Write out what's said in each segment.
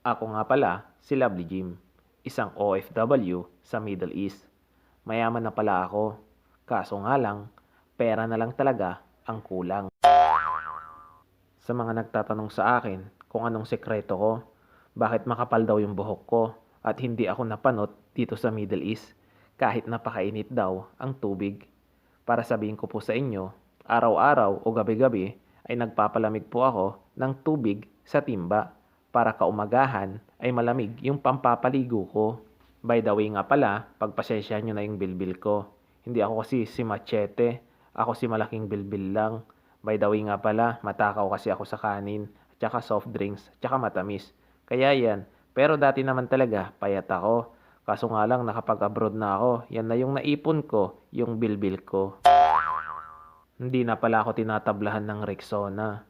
Ako nga pala si Lovely Jim, isang OFW sa Middle East. Mayaman na pala ako, kaso nga lang, pera na lang talaga ang kulang. Sa mga nagtatanong sa akin kung anong sekreto ko, bakit makapal daw yung buhok ko at hindi ako napanot dito sa Middle East kahit napakainit daw ang tubig. Para sabihin ko po sa inyo, araw-araw o gabi-gabi ay nagpapalamig po ako ng tubig sa timba para kaumagahan ay malamig yung pampapaligo ko. By the way nga pala, pagpasensya nyo na yung bilbil ko. Hindi ako kasi si Machete, ako si malaking bilbil lang. By the way nga pala, matakaw kasi ako sa kanin, tsaka soft drinks, tsaka matamis. Kaya yan, pero dati naman talaga, payat ako. Kaso nga lang, nakapag-abroad na ako, yan na yung naipon ko, yung bilbil ko. Hindi na pala ako tinatablahan ng Rexona.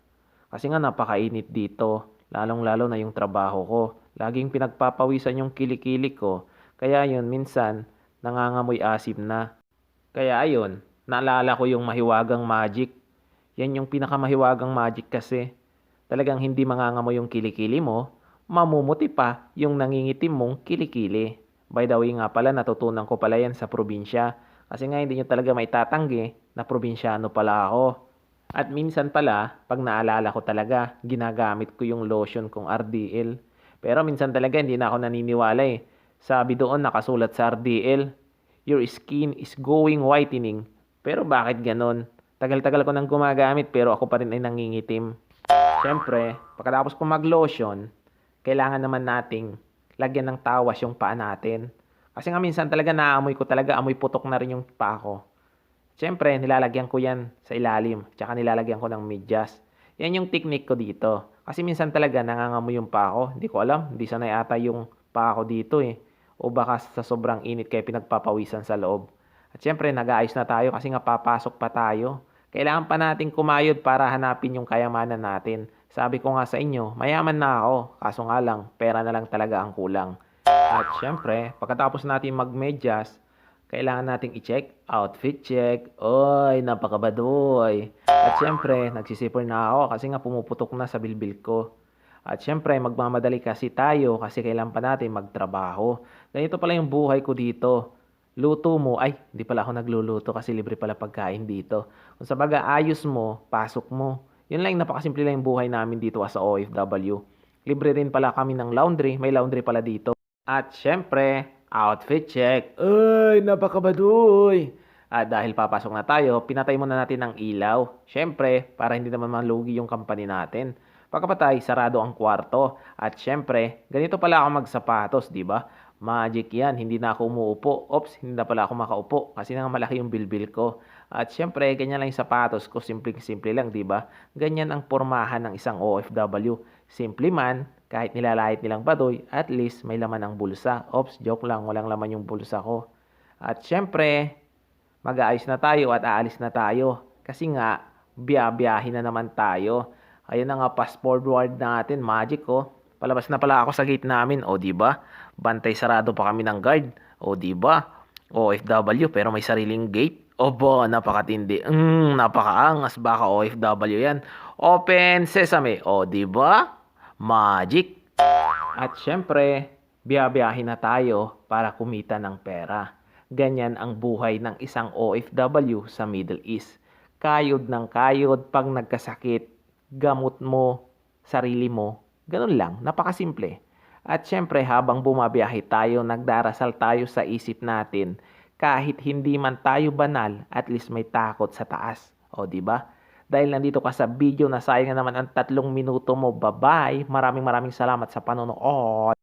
Kasi nga napakainit dito, lalong-lalo na yung trabaho ko. Laging pinagpapawisan yung kilikili ko. Kaya yun, minsan, nangangamoy asim na. Kaya ayun, naalala ko yung mahiwagang magic. Yan yung pinakamahiwagang magic kasi. Talagang hindi mangangamoy yung kilikili mo, mamumuti pa yung nangingitim mong kilikili. By the way nga pala, natutunan ko pala yan sa probinsya. Kasi nga hindi nyo talaga may tatanggi na probinsyano pala ako. At minsan pala, pag naalala ko talaga, ginagamit ko yung lotion kong RDL. Pero minsan talaga hindi na ako naniniwala eh. Sabi doon nakasulat sa RDL, Your skin is going whitening. Pero bakit ganon? Tagal-tagal ko nang gumagamit pero ako pa rin ay nangingitim. Siyempre, pagkatapos ko mag-lotion, kailangan naman nating lagyan ng tawas yung paa natin. Kasi nga minsan talaga naamoy ko talaga, amoy putok na rin yung paa ko. Siyempre, nilalagyan ko yan sa ilalim. Tsaka nilalagyan ko ng medyas. Yan yung technique ko dito. Kasi minsan talaga nangangamoy yung paa ko. Hindi ko alam. Hindi sanay ata yung paa ko dito eh. O baka sa sobrang init kaya pinagpapawisan sa loob. At siyempre, nag-aayos na tayo kasi nga papasok pa tayo. Kailangan pa natin kumayod para hanapin yung kayamanan natin. Sabi ko nga sa inyo, mayaman na ako. Kaso nga lang, pera na lang talaga ang kulang. At syempre, pagkatapos natin magmedyas, kailangan nating i-check, outfit check. Oy, napakabadoy. At syempre, nagsisipon na ako kasi nga pumuputok na sa bilbil ko. At syempre, magmamadali kasi tayo kasi kailangan pa natin magtrabaho. Ganito pala yung buhay ko dito. Luto mo, ay, hindi pala ako nagluluto kasi libre pala pagkain dito. Kung sa baga, ayos mo, pasok mo. Yun lang, napakasimple lang yung buhay namin dito as OFW. Libre rin pala kami ng laundry, may laundry pala dito. At syempre, outfit check. Ay, napakabadoy! At dahil papasok na tayo, pinatay muna natin ang ilaw. Syempre, para hindi naman malugi yung company natin. Pagkapatay, sarado ang kwarto. At syempre, ganito pala ako magsapatos, di ba? Magic yan, hindi na ako umuupo. Ops, hindi na pala ako makaupo kasi nga malaki yung bilbil ko. At syempre, ganyan lang yung sapatos ko, simple-simple lang, di ba? Ganyan ang pormahan ng isang OFW. Simple man, kahit nilalait nilang badoy, at least may laman ang bulsa. Ops, joke lang, walang laman yung bulsa ko. At syempre, mag-aayos na tayo at aalis na tayo. Kasi nga, biyabiyahin na naman tayo. Ayun na nga, fast forward natin, magic oh. Palabas na pala ako sa gate namin, o di ba? Bantay sarado pa kami ng guard, o di ba? OFW pero may sariling gate. Obo, napakatindi. Mm, napakaangas baka OFW yan. Open sesame, o di ba? Magic. At syempre, biyabiyahin na tayo para kumita ng pera. Ganyan ang buhay ng isang OFW sa Middle East. Kayod ng kayod pag nagkasakit, gamot mo, sarili mo, ganun lang, napakasimple. At syempre habang bumabiyahe tayo, nagdarasal tayo sa isip natin, kahit hindi man tayo banal, at least may takot sa taas. O di ba? Dahil nandito ka sa video na sayang na naman ang tatlong minuto mo. Bye-bye. Maraming maraming salamat sa panonood.